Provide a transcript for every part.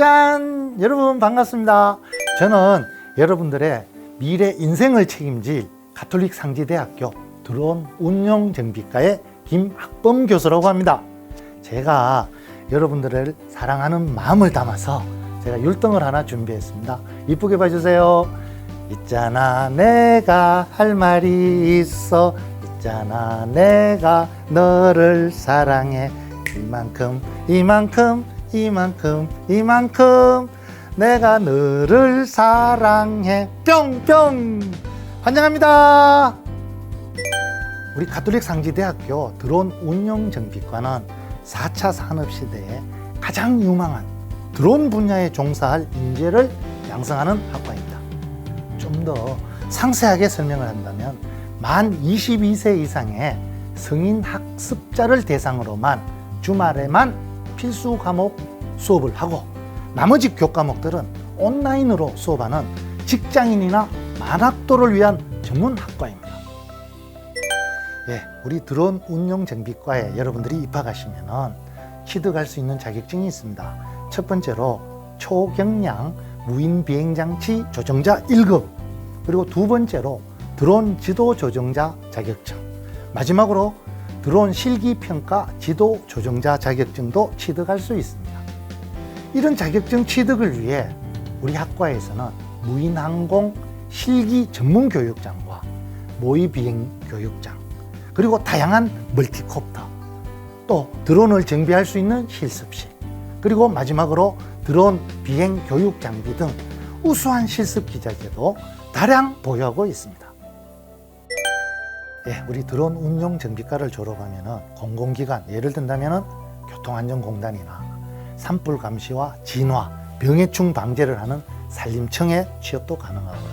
짠! 여러분 반갑습니다. 저는 여러분들의 미래 인생을 책임질 가톨릭 상지대학교 드론 운용 정비과의 김학범 교수라고 합니다. 제가 여러분들을 사랑하는 마음을 담아서 제가 율동을 하나 준비했습니다. 이쁘게 봐주세요. 있잖아 내가 할 말이 있어 있잖아 내가 너를 사랑해 이만큼 이만큼 이만큼 이만큼 내가 너를 사랑해. 뿅뿅. 환영합니다. 우리 가톨릭 상지대학교 드론 운용 정비과는 4차 산업시대에 가장 유망한 드론 분야에 종사할 인재를 양성하는 학과입니다. 좀 더 상세하게 설명을 한다면 만 22세 이상의 성인 학습자를 대상으로만 주말에만 필수 과목 수업을 하고 나머지 교과목들은 온라인으로 수업하는 직장인이나 만학도를 위한 전문 학과입니다. 예, 우리 드론 운용 정비과에 여러분들이 입학하시면은 취득할 수 있는 자격증이 있습니다. 첫 번째로 초경량 무인 비행 장치 조정자 1급 그리고 두 번째로 드론 지도 조정자 자격증 마지막으로 드론 실기 평가 지도 조정자 자격증도 취득할 수 있습니다. 이런 자격증 취득을 위해 우리 학과에서는 무인항공 실기 전문 교육장과 모의 비행 교육장 그리고 다양한 멀티콥터 또 드론을 정비할 수 있는 실습실 그리고 마지막으로 드론 비행 교육 장비 등 우수한 실습 기자재도 다량 보유하고 있습니다. 예, 우리 드론 운용 정비과를 졸업하면은 공공기관 예를 든다면은 교통안전공단이나 산불 감시와 진화, 병해충 방제를 하는 산림청에 취업도 가능하고요.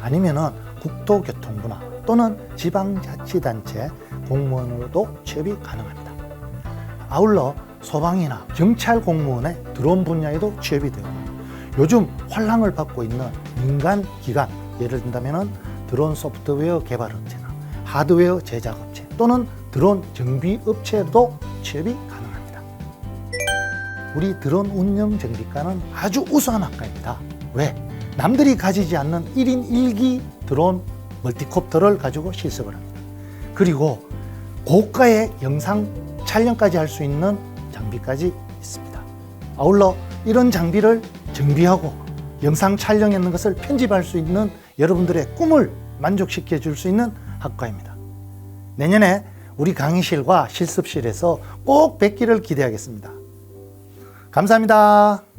아니면은 국토교통부나 또는 지방자치단체 공무원으로도 취업이 가능합니다. 아울러 소방이나 경찰 공무원의 드론 분야에도 취업이 되고 요즘 환랑을 받고 있는 민간 기관 예를 든다면은 드론 소프트웨어 개발 업체나 하드웨어 제작 업체 또는 드론 정비 업체도 취업이 가능합니다. 우리 드론 운영 정비과는 아주 우수한 학과입니다. 왜? 남들이 가지지 않는 1인 1기 드론 멀티콥터를 가지고 실습을 합니다. 그리고 고가의 영상 촬영까지 할 수 있는 장비까지 있습니다. 아울러 이런 장비를 정비하고 영상 촬영했는 것을 편집할 수 있는 여러분들의 꿈을 만족시켜 줄 수 있는 학과입니다. 내년에 우리 강의실과 실습실에서 꼭 뵙기를 기대하겠습니다. 감사합니다.